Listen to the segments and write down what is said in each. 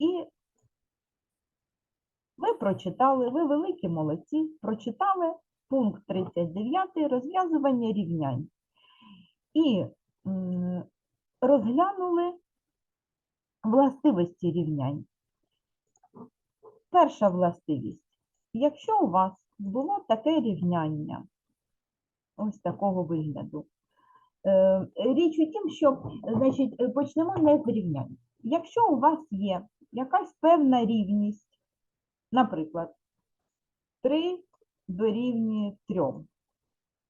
І ви прочитали, ви великі молодці, прочитали пункт 39 розв'язування рівнянь. І розглянули властивості рівнянь. Перша властивість. Якщо у вас було таке рівняння, ось такого вигляду, е, річ у тім, що значить, почнемо не з рівнянь. Якщо у вас є якась певна рівність, наприклад, 3 дорівнює 3.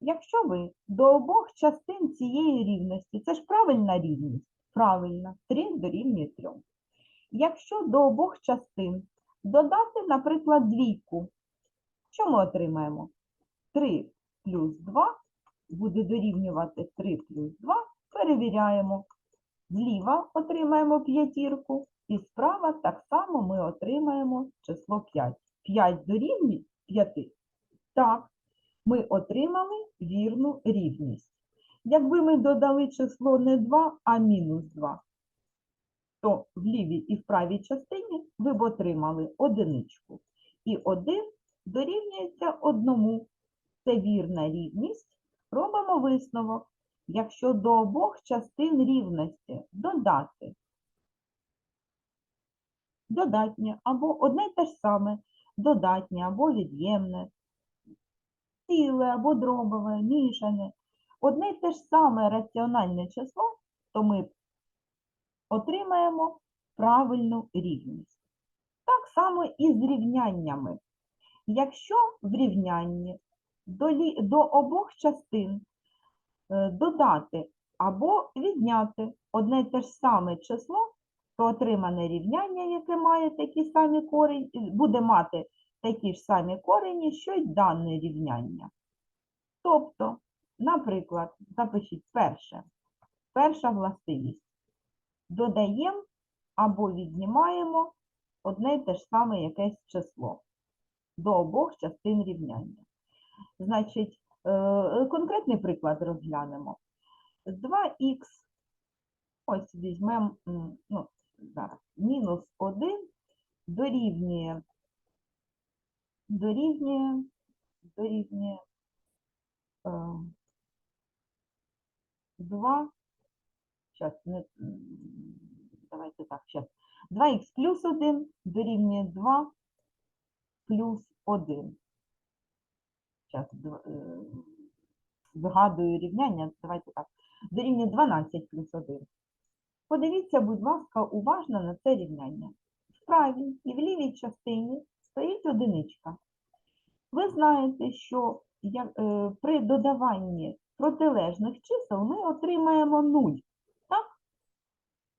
Якщо ви до обох частин цієї рівності, це ж правильна рівність, правильно, 3 дорівнює 3. Якщо до обох частин додати, наприклад, двійку, що ми отримаємо? 3 плюс 2 буде дорівнювати 3 плюс 2, перевіряємо. Зліва отримаємо п'ятірку, і справа так само ми отримаємо число 5. 5 дорівнює 5. Так, ми отримали вірну рівність. Якби ми додали число не 2, а мінус 2, то в лівій і в правій частині ви б отримали одиничку. І 1 дорівнюється одному. Це вірна рівність. Робимо висновок. Якщо до обох частин рівності додати додатнє або одне й те ж саме, додатнє або від'ємне, ціле або дробове, мішане, одне й те ж саме раціональне число, то ми отримаємо правильну рівність. Так само і з рівняннями. Якщо в рівнянні до, лі- до обох частин е, додати або відняти одне й те ж саме число, то отримане рівняння, яке має такі самі корені, буде мати такі ж самі корені, що й дане рівняння. Тобто, наприклад, запишіть перше, перша властивість. Додаємо або віднімаємо одне й те ж саме якесь число до обох частин рівняння. Значить, е, конкретний приклад розглянемо. 2х, ось візьмемо, ну, зараз, мінус 1 дорівнює, дорівнює, дорівнює е, 2, зараз, не, давайте так, зараз, 2х плюс 1 дорівнює 2 плюс 1. Зараз згадую рівняння, давайте так. Дорівнює 12 плюс 1. Подивіться, будь ласка, уважно на це рівняння. В правій і в лівій частині стоїть одиничка. Ви знаєте, що е, при додаванні протилежних чисел ми отримаємо 0. Так?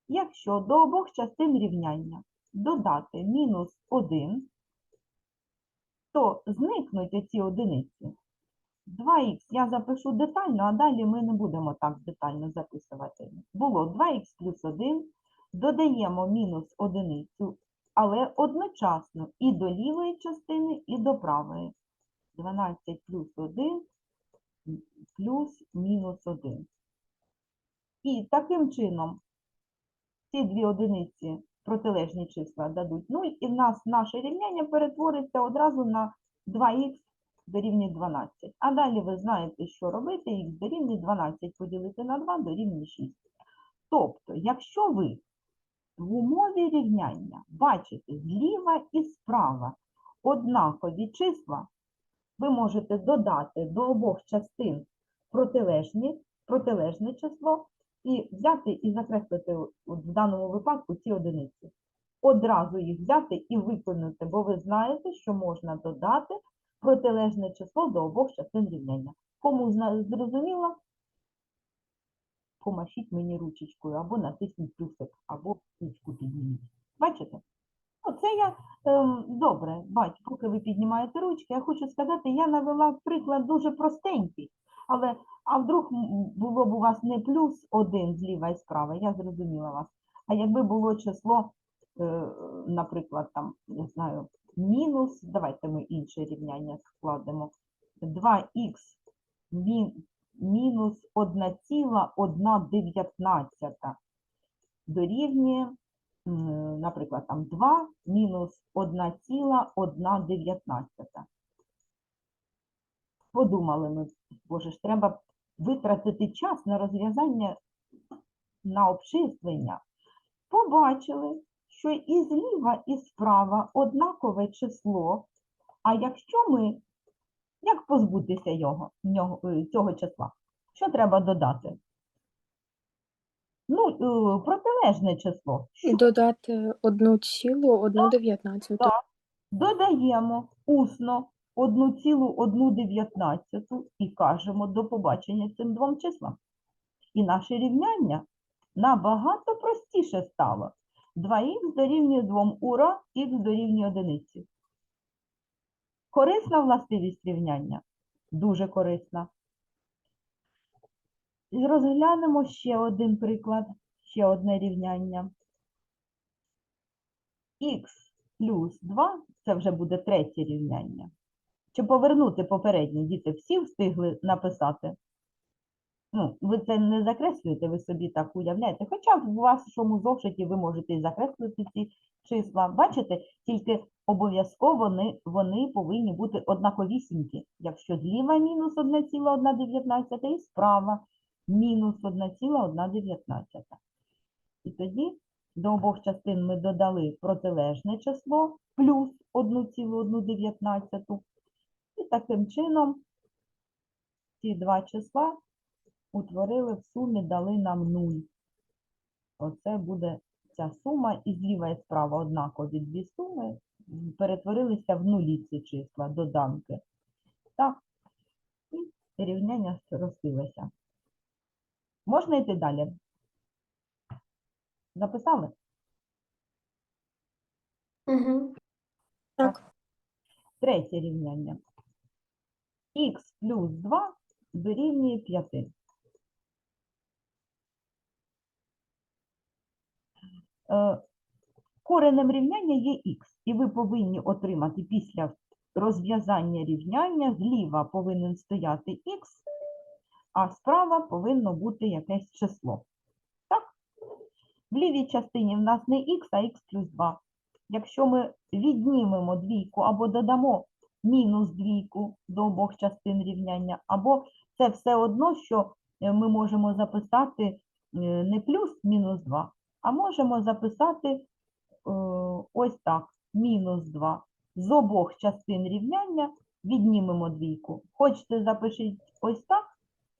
Якщо до обох частин рівняння додати мінус 1, то зникнуть оці одиниці. 2х я запишу детально, а далі ми не будемо так детально записувати. Було 2х плюс 1, додаємо мінус одиницю, але одночасно і до лівої частини, і до правої. 12 плюс 1 плюс мінус 1. І таким чином ці дві одиниці протилежні числа дадуть 0, і в нас наше рівняння перетвориться одразу на 2х дорівнює 12. А далі ви знаєте, що робити, х дорівнює 12 поділити на 2 дорівнює 6. Тобто, якщо ви в умові рівняння бачите зліва і справа однакові числа, ви можете додати до обох частин протилежні, протилежне число і взяти і закреслити в даному випадку ці одиниці. Одразу їх взяти і виконати, бо ви знаєте, що можна додати протилежне число до обох частин рівняння. Кому зрозуміло, помашіть мені ручечкою, або натисніть плюсик, або ручку підніміть. Бачите? Оце я ем, добре, бачу, поки ви піднімаєте ручки, я хочу сказати, я навела приклад дуже простенький, але а вдруг було б у вас не плюс один зліва і справа, я зрозуміла вас. А якби було число, е, наприклад, там, не знаю, мінус, давайте ми інше рівняння складемо. 2х мінус 1,119 дорівнює, наприклад, там 2 мінус 1,119. Подумали ми, боже ж, треба витратити час на розв'язання, на обчислення. Побачили, що і зліва, і справа однакове число, а якщо ми, як позбутися його, е, цього числа? Що треба додати? Ну, е, протилежне число. Що Додати 1,119. Так. додаємо усно 1,119 і кажемо до побачення цим двом числам. І наше рівняння набагато простіше стало. 2х дорівнює 2, ура, х дорівнює 1. Корисна властивість рівняння? Дуже корисна. Розглянемо ще один приклад, ще одне рівняння. х плюс 2 це вже буде третє рівняння. Чи повернути попереднє? Діти всі встигли написати? Ну, ви це не закреслюєте, ви собі так уявляєте. Хоча в вашому зошиті ви можете і закреслити ці числа. Бачите, тільки обов'язково вони, вони повинні бути однаковісінькі. Якщо зліва мінус 1,119 і справа мінус 1,119. І тоді до обох частин ми додали протилежне число плюс 1,119. І таким чином ці два числа утворили в сумі, дали нам 0. Оце буде ця сума, і зліва і справа однакові дві суми перетворилися в нулі ці числа, доданки. Так, і рівняння сростилося. Можна йти далі? Записали? Угу. Третє рівняння. х плюс 2 дорівнює 5. Е, Коренем рівняння є х, і ви повинні отримати після розв'язання рівняння зліва повинен стояти х, а справа повинно бути якесь число. Так? В лівій частині в нас не х, а х плюс 2. Якщо ми віднімемо двійку або додамо мінус двійку до обох частин рівняння, або це все одно, що е, ми можемо записати е, не плюс мінус 2, а можемо записати е, ось так, мінус 2. З обох частин рівняння віднімемо двійку. Хочете запишіть ось так,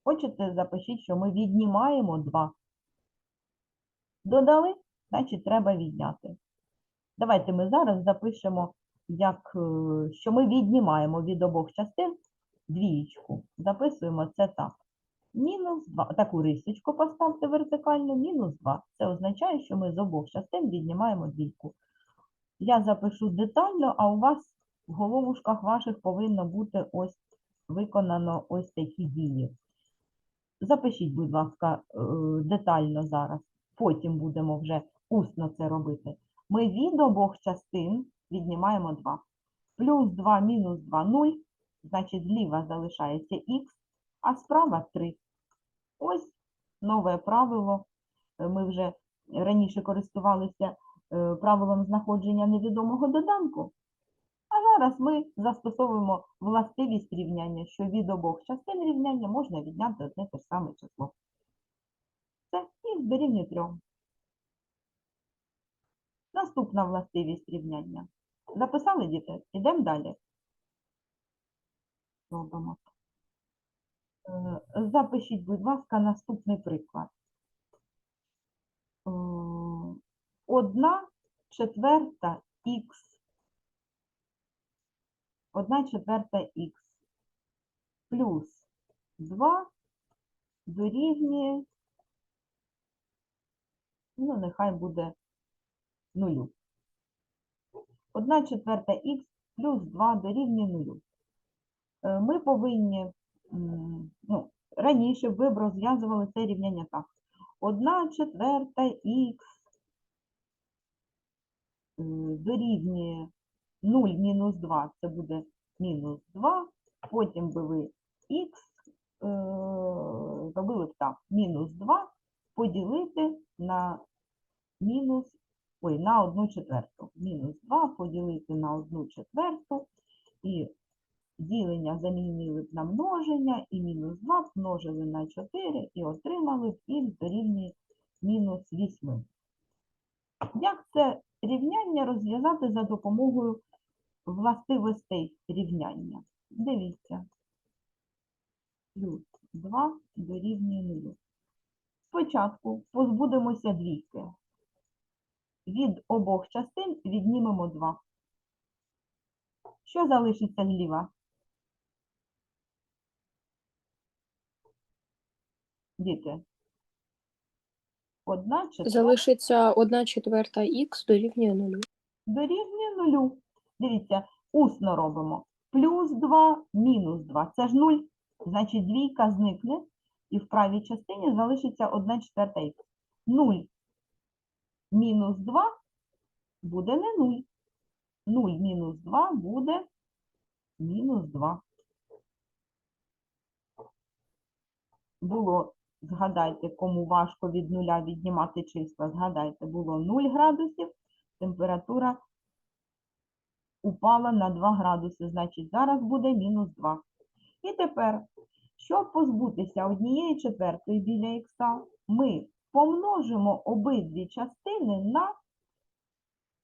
хочете запишіть, що ми віднімаємо 2. Додали, значить треба відняти. Давайте ми зараз запишемо, як, е, що ми віднімаємо від обох частин двієчку. Записуємо це так. Мінус 2. Таку рисочку поставте вертикально, мінус 2. Це означає, що ми з обох частин віднімаємо двійку. Я запишу детально, а у вас в головушках ваших повинно бути ось виконано ось такі дії. Запишіть, будь ласка, е, детально зараз. Потім будемо вже усно це робити. Ми від обох частин віднімаємо 2. Плюс 2 мінус 2 – 0. Значить, зліва залишається х, а справа 3. Ось нове правило. Е, Ми вже раніше користувалися е, правилом знаходження невідомого доданку. А зараз ми застосовуємо властивість рівняння, що від обох частин рівняння можна відняти одне те ж саме число. Це х дорівнює 3. Наступна властивість рівняння. Записали, діти? Ідемо далі. Робимо. Е, Запишіть, будь ласка, наступний приклад. Е, Одна четверта х. Одна четверта х плюс 2 дорівнює, ну, нехай буде нулю. 1 четверта х плюс 2 дорівнює нулю. Е, Ми повинні, ну, раніше ви б розв'язували це рівняння так. 1 четверта х е, дорівнює 0 мінус 2, це буде мінус 2, потім би ви х е, робили б так, мінус 2 поділити на мінус ой, на 1 четверту. Мінус 2 поділити на 1 четверту. І ділення замінили б на множення, і мінус 2 множили на 4 і отримали б х дорівнює мінус 8. Як це рівняння розв'язати за допомогою властивостей рівняння? Дивіться. Плюс 2 дорівнює 0. Спочатку позбудемося двійки. Від обох частин віднімемо 2. Що залишиться зліва? Діти. Одна четверта Залишиться 1 четверта х дорівнює 0. дорівнює нулю. Дивіться, усно робимо. Плюс 2, мінус 2. Це ж 0. Значить, двійка зникне, і в правій частині залишиться 1 четверта х. 0 мінус 2 буде не 0. 0 мінус 2 буде мінус 2. Було, згадайте, кому важко від нуля віднімати числа, згадайте, було 0 градусів, температура упала на 2 градуси, значить зараз буде мінус 2. І тепер, щоб позбутися однієї четвертої біля х, ми помножимо обидві частини на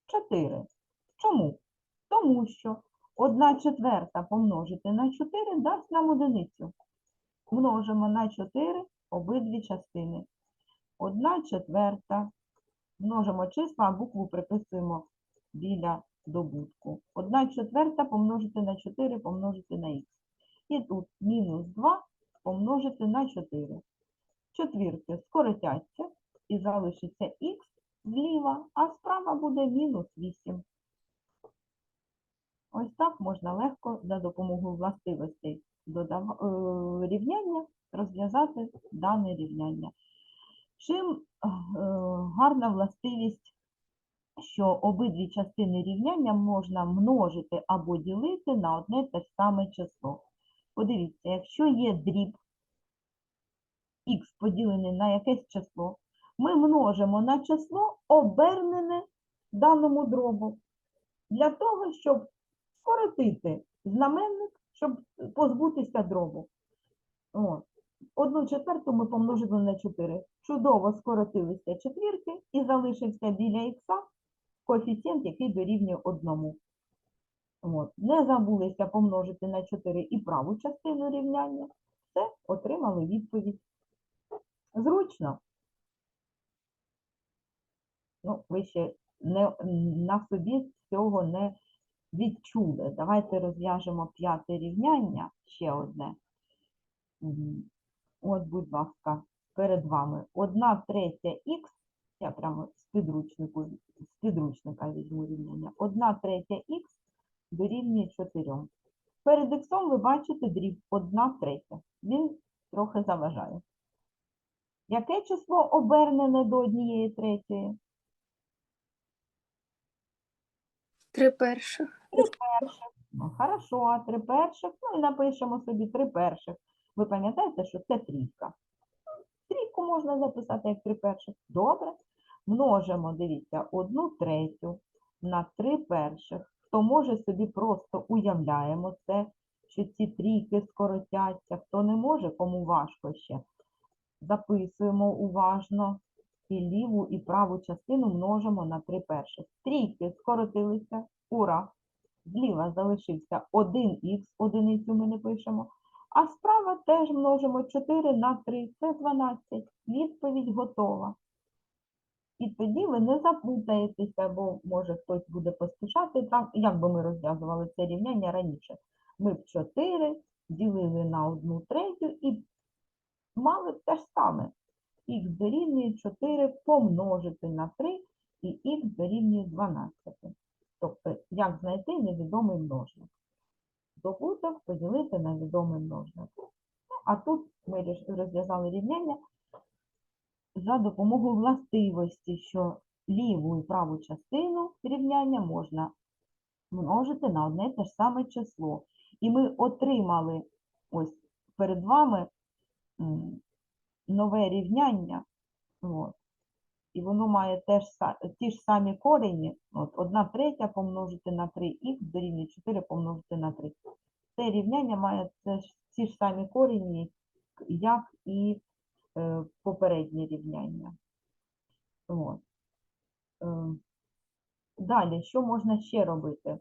4. Чому? Тому що 1 четверта помножити на 4 дасть нам одиницю. Множимо на 4 обидві частини. 1 четверта. Множимо числа, а букву приписуємо біля добутку. 1 четверта помножити на 4 помножити на х. І тут мінус 2 помножити на 4. Четвірки скоротяться і залишиться х зліва, а справа буде мінус 8. Ось так можна легко за допомогою властивостей е, рівняння розв'язати дане рівняння. Чим е, гарна властивість, що обидві частини рівняння можна множити або ділити на одне те ж саме число. Подивіться, якщо є дріб х поділений на якесь число, ми множимо на число обернене даному дробу для того, щоб скоротити знаменник, щоб позбутися дробу. О, одну четверту ми помножили на 4. Чудово скоротилися четвірки і залишився біля х коефіцієнт, який дорівнює одному. От. Не забулися помножити на 4 і праву частину рівняння. Все, отримали відповідь. Зручно. Ну, ви ще не, на собі цього не відчули. Давайте розв'яжемо п'яте рівняння, ще одне. От, будь ласка, перед вами 1 третя х, я прямо з підручнику, з підручника візьму рівняння. 1 третя х дорівнює 4. Перед х ви бачите дріб 1 третя. Він трохи заважає. Яке число обернене до однієї третьої? 3 перших. Три Ну, хорошо, а три перших, ну і напишемо собі три перших. Ви пам'ятаєте, що це трійка. Трійку можна записати як три перших. Добре. Множимо, дивіться, одну третю на три перших. Хто може собі просто уявляємо це, що ці трійки скоротяться. Хто не може, кому важко ще. Записуємо уважно і ліву, і праву частину множимо на три перших. Трійки скоротилися. Ура! Зліва залишився 1х, одиницю ми не пишемо. А справа теж множимо 4 на 3, це 12. Відповідь готова. І тоді ви не заплутаєтеся, бо може хтось буде поспішати. Так, як би ми розв'язували це рівняння раніше? Ми б 4 ділили на 1 третю і мали б те ж саме. Х дорівнює 4 помножити на 3 і х дорівнює 12. Тобто, як знайти невідомий множник? Добуток поділити на відомий множник. Ну, А тут ми розв'язали рівняння за допомогою властивості, що ліву і праву частину рівняння можна множити на одне те ж саме число. І ми отримали ось перед вами нове рівняння. От. І воно має теж, ті ж самі корені. От 1 третя помножити на 3х дорівнює 4 помножити на 3. Це рівняння має ті ж самі корені, як і е, попереднє рівняння. От. Е, Далі, що можна ще робити?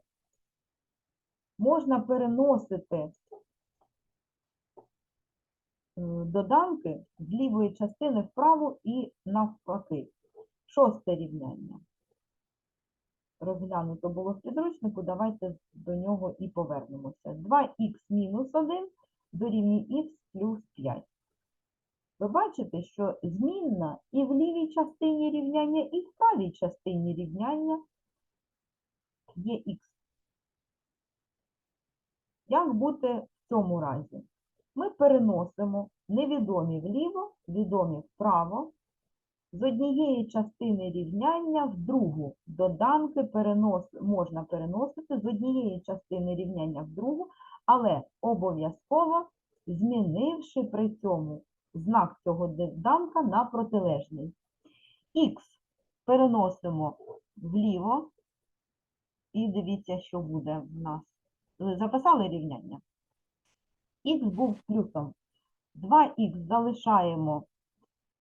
Можна переносити е, доданки з лівої частини вправо і навпаки. Шосте рівняння. Розглянуто було в підручнику, давайте до нього і повернемося. 2х мінус 1 дорівнює х плюс 5. Ви бачите, що змінна і в лівій частині рівняння, і в правій частині рівняння є х. Як бути в цьому разі? Ми переносимо невідомі вліво, відомі вправо, з однієї частини рівняння в другу. Доданки перенос, можна переносити з однієї частини рівняння в другу, але обов'язково змінивши при цьому знак цього доданка на протилежний. Х переносимо вліво, і дивіться, що буде в нас. Записали рівняння? Х був плюсом. 2х залишаємо,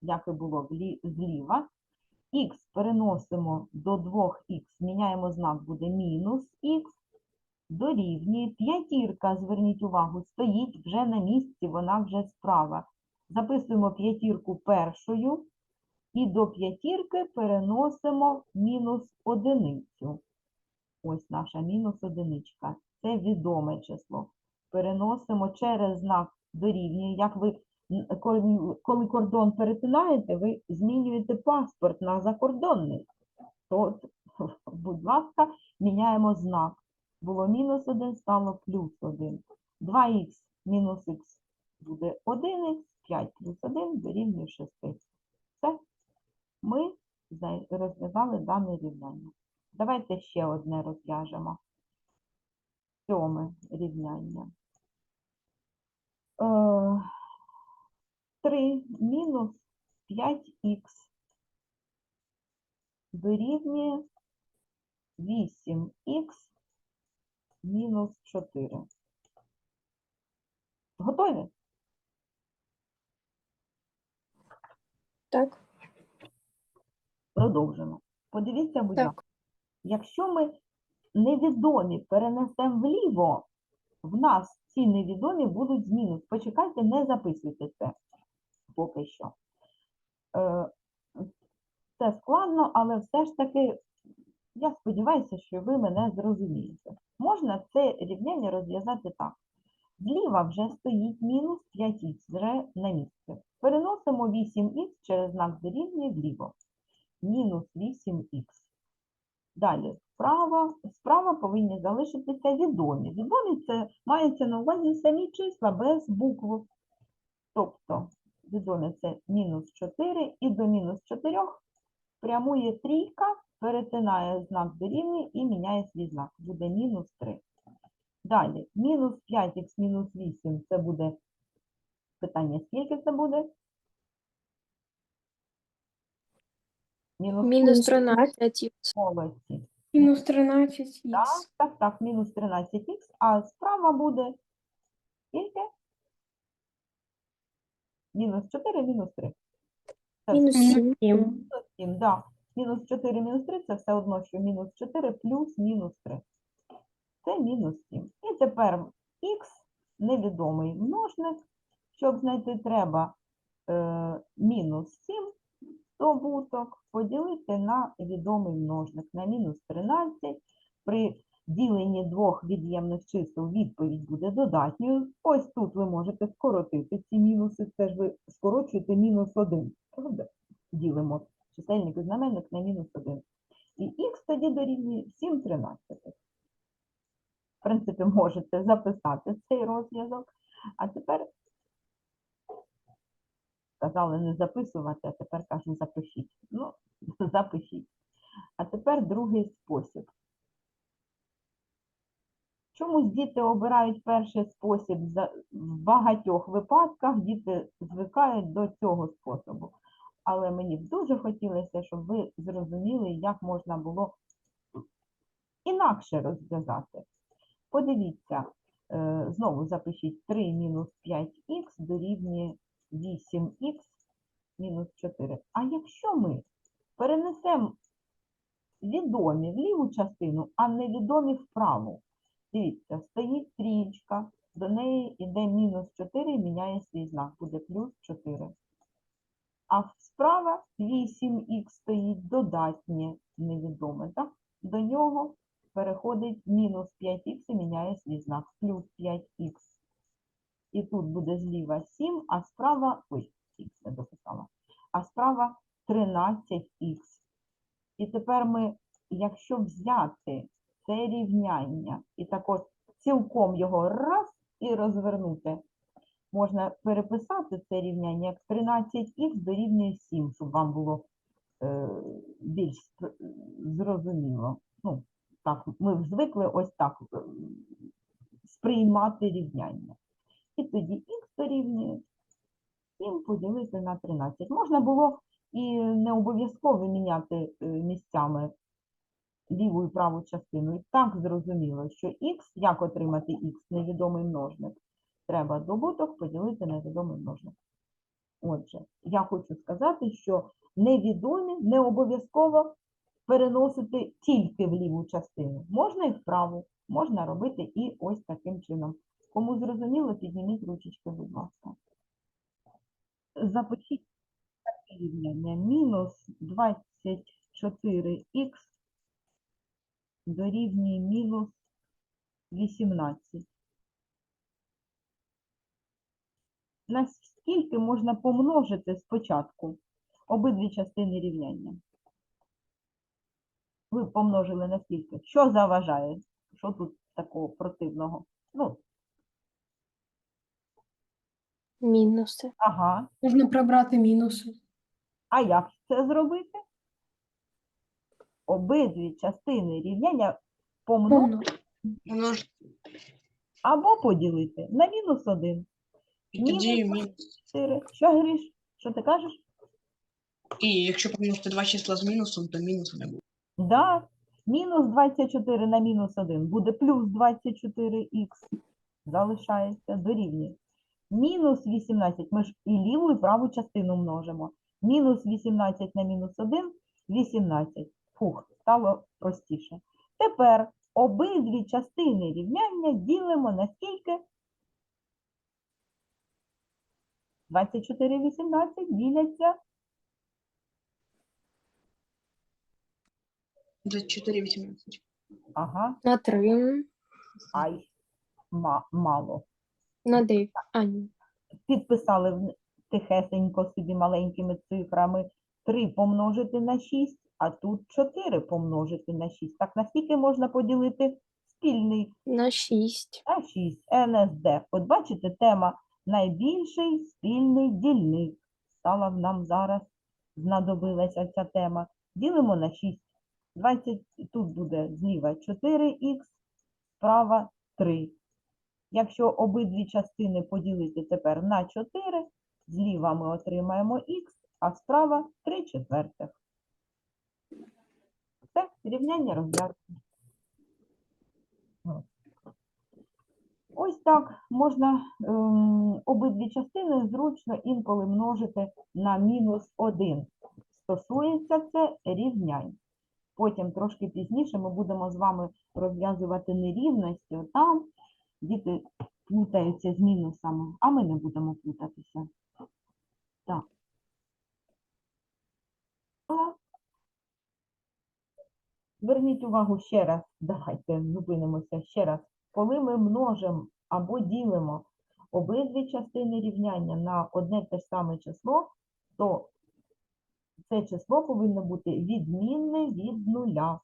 як і було зліва. Х переносимо до 2х, міняємо знак, буде мінус х. Дорівнює. П'ятірка, зверніть увагу, стоїть вже на місці, вона вже справа. Записуємо п'ятірку першою. І до п'ятірки переносимо мінус одиницю. Ось наша мінус одиничка. Це відоме число. Переносимо через знак дорівнює. Як ви, коли, кордон перетинаєте, ви змінюєте паспорт на закордонний. То, будь ласка, міняємо знак. Було мінус 1, стало плюс 1. 2х мінус х буде 1х, 5 плюс 1 дорівнює 6. Все. Ми за- розв'язали дане рівняння. Давайте ще одне розв'яжемо. Сьоме рівняння. Е, 3 мінус 5х дорівнює 8х мінус 4. Готові? Так, Продовжимо. Подивіться, будь ласка. Якщо ми невідомі перенесемо вліво, в нас ці невідомі будуть з мінус. Почекайте, не записуйте це поки що. Е, Це складно, але все ж таки, я сподіваюся, що ви мене зрозумієте. Можна це рівняння розв'язати так. Зліва вже стоїть мінус 5х, вже на місце. Переносимо 8х через знак дорівнює вліво. Мінус 8х. Далі, вправо, справа повинні залишитися відомі. Відомі це мається на увазі самі числа без букв. Тобто, відомі це мінус 4 і до мінус 4 прямує трійка, перетинає знак дорівнює і міняє свій знак. Буде мінус 3. Далі, мінус 5х мінус 8 це буде питання, скільки це буде? Мінус Мінус 13 молодці. Мінус 13 Так, так, так, мінус 13х, а справа буде скільки? Мінус 4, мінус 3. Це мінус Мінус 7. 7. мінус 7, да. Мінус 4, мінус 3 – це все одно, що мінус 4 плюс мінус 3. Це мінус 7. І тепер х невідомий множник. Щоб знайти треба е, мінус 7 добуток поділити на відомий множник на мінус 13. При діленні двох від'ємних чисел відповідь буде додатньою. Ось тут ви можете скоротити ці мінуси, це ж ви скорочуєте мінус 1. Правда? Ділимо чисельник і знаменник на мінус 1. І х тоді дорівнює 7 тринадцятих. В принципі, можете записати цей розв'язок. А тепер сказали не записувати, а тепер кажу запишіть. Ну, запишіть. А тепер другий спосіб. Чомусь діти обирають перший спосіб в багатьох випадках діти звикають до цього способу. але мені б дуже хотілося, щоб ви зрозуміли, як можна було інакше розв'язати. Подивіться, е, знову запишіть 3 мінус 5х дорівнює 8х мінус 4. А якщо ми перенесемо відомі в ліву частину, а невідомі в праву, дивіться, стоїть стрічка, до неї йде мінус 4 і міняє свій знак, буде плюс 4. А справа 8х стоїть додатнє невідоме, так? До нього переходить мінус 5х і міняє свій знак, плюс 5х. І тут буде зліва 7, а справа, ой, х не дописала, а справа 13х. І тепер ми, якщо взяти це рівняння і так от цілком його раз і розвернути, можна переписати це рівняння як 13х дорівнює 7, щоб вам було е, більш зрозуміло. Ну, так, ми звикли ось так е, сприймати рівняння. І тоді х дорівнює 7 поділити на 13. Можна було і не обов'язково міняти е, місцями ліву і праву частину. І так зрозуміло, що х, як отримати х, невідомий множник, треба добуток поділити на відомий множник. Отже, я хочу сказати, що невідомі не обов'язково переносити тільки в ліву частину. Можна і в праву, можна робити і ось таким чином. Кому зрозуміло, підніміть ручечки, будь ласка. Запишіть рівняння. Мінус 24х дорівнює мінус 18. На скільки можна помножити спочатку обидві частини рівняння? Ви помножили на скільки? Що заважає? Що тут такого противного? Ну, Мінуси. ага. Можна прибрати мінуси. А як це зробити? Обидві частини рівняння помножити або поділити на мінус 1. І тоді Мінус мінус. 4. Що, Гриш? Що ти кажеш? І якщо помножити два числа з мінусом, то мінусу не буде. Да. Мінус 24 на мінус 1 буде плюс 24х. Залишається дорівнює. Мінус 18. Ми ж і ліву, і праву частину множимо. Мінус 18 на мінус 1 – 18. Фух, стало простіше. Тепер обидві частини рівняння ділимо на скільки? 24 18 діляться 24, 18. Ага, На 3. ай, ма, мало. На 9. А, ні. Підписали в- тихесенько собі маленькими цифрами 3 помножити на 6, а тут 4 помножити на 6. Так наскільки можна поділити спільний На 6. на 6 НСД? От бачите, тема найбільший спільний дільник. Стала нам зараз, знадобилася ця тема. Ділимо на 6. 20, тут буде зліва 4х, справа 3. Якщо обидві частини поділити тепер на 4, зліва ми отримаємо х, а справа 3 четвертих. Все, рівняння розв'язано. Ось так можна ем, обидві частини зручно інколи множити на мінус 1. Стосується це рівнянь. Потім трошки пізніше ми будемо з вами розв'язувати нерівності. Там діти плутаються з мінусами, а ми не будемо плутатися. Так. Зверніть увагу ще раз, давайте зупинимося ще раз. Коли ми множимо або ділимо обидві частини рівняння на одне те ж саме число, то це число повинно бути відмінне від нуля.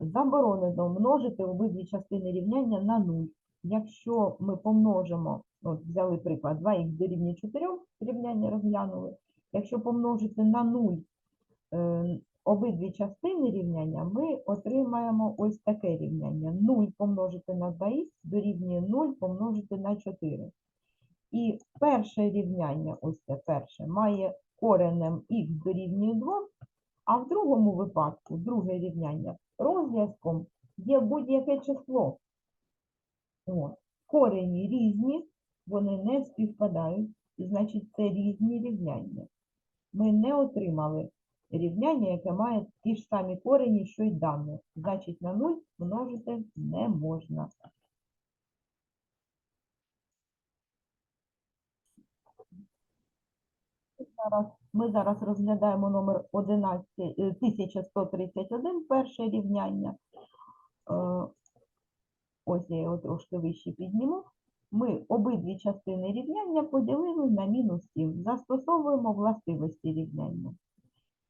Заборонено множити обидві частини рівняння на 0. Якщо ми помножимо, от взяли приклад, 2х дорівнює 4, рівняння розглянули. Якщо помножити на 0 е, обидві частини рівняння, ми отримаємо ось таке рівняння. 0 помножити на 2х дорівнює 0 помножити на 4. І перше рівняння, ось це перше, має коренем х дорівнює 2, а в другому випадку, друге рівняння, розв'язком є будь-яке число. Корені різні, вони не співпадають, і значить це різні рівняння. Ми не отримали рівняння, яке має ті ж самі корені, що й дане. Значить, на 0 множити не можна. Зараз, ми зараз розглядаємо номер 11, е, 1131, перше рівняння. Е, Ось я його трошки вище підніму. Ми обидві частини рівняння поділили на мінус 7. Застосовуємо властивості рівняння.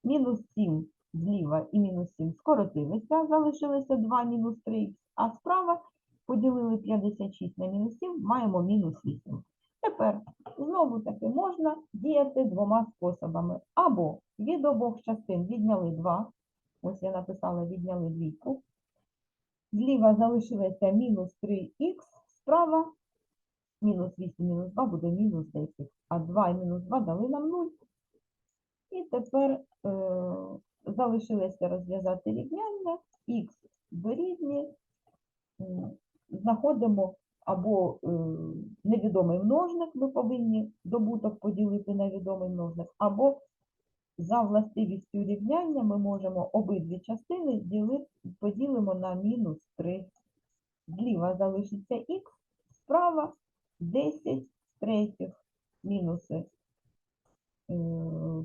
Мінус 7 зліва і мінус 7 скоротилися, залишилося 2 мінус 3х, а справа поділили 56 на мінус 7, маємо мінус 8. Тепер знову таки можна діяти двома способами. Або від обох частин відняли 2, ось я написала відняли двійку, зліва залишилося мінус 3х, справа мінус 8 мінус 2 буде мінус 10, а 2 і мінус 2 дали нам 0. І тепер е, залишилося розв'язати рівняння, х дорівнює, знаходимо або е, невідомий множник, ми повинні добуток поділити на відомий множник, або за властивістю рівняння ми можемо обидві частини ділити, поділимо на мінус 3. Зліва залишиться х, справа 10 третіх мінуси е,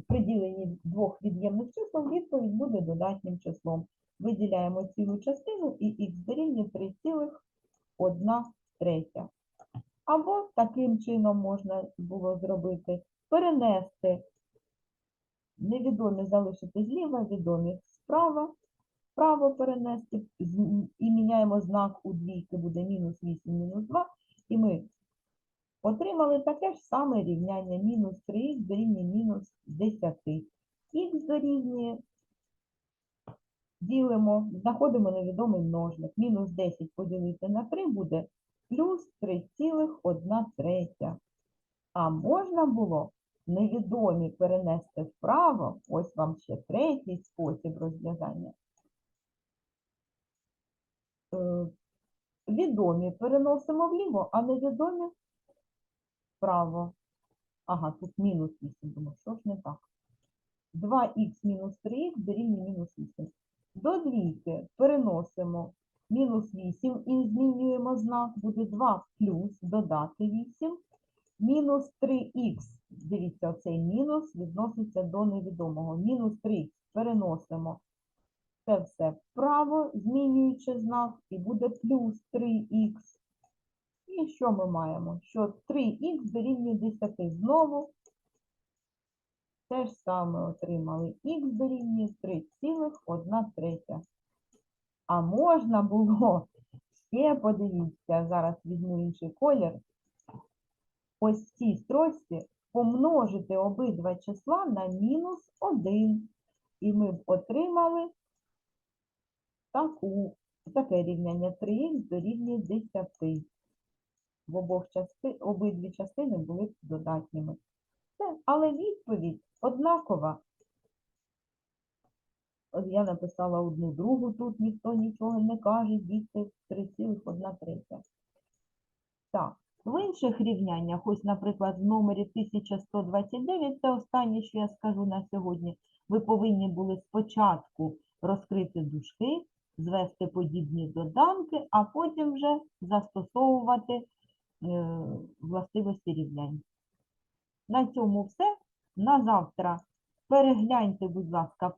при діленні двох від'ємних чисел відповідь буде додатнім числом. Виділяємо цілу частину і х дорівнює 3,1 третя. Або таким чином можна було зробити, перенести невідомі залишити зліва, відомі справа, вправо перенести і міняємо знак у двійки, буде мінус 8, мінус 2, і ми отримали таке ж саме рівняння мінус 3х дорівнює мінус 10. Х дорівнює, ділимо, знаходимо невідомий множник. Мінус 10 поділити на 3 буде плюс 3,1 третя. А можна було невідомі перенести вправо, ось вам ще третій спосіб розв'язання. Е, Відомі переносимо вліво, а невідомі вправо. Ага, тут мінус 8, думаю, що ж не так. 2х мінус 3х дорівнює мінус 8. До двійки переносимо мінус 8 і змінюємо знак, буде 2 плюс додати 8. Мінус 3х, дивіться, оцей мінус відноситься до невідомого. Мінус 3х переносимо це все вправо, змінюючи знак, і буде плюс 3х. І що ми маємо? Що 3х дорівнює 10 знову. Те ж саме отримали. Х дорівнює 3,1 третя. А можна було, ще подивіться, зараз візьму інший колір, ось цій строчці помножити обидва числа на мінус 1. І ми б отримали таку, таке рівняння 3х дорівнює 10. В обох части, обидві частини були б додатніми. Але відповідь однакова. От я написала одну другу, тут ніхто нічого не каже, звідси 3,1 третя. Так, в інших рівняннях, ось, наприклад, в номері 1129, це останнє, що я скажу на сьогодні, ви повинні були спочатку розкрити дужки, звести подібні доданки, а потім вже застосовувати властивості рівнянь. На цьому все. На завтра перегляньте, будь ласка,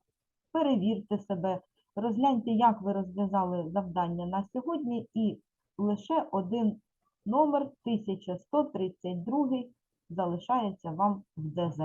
перевірте себе, розгляньте, як ви розв'язали завдання на сьогодні, і лише один номер 1132 залишається вам в ДЗ.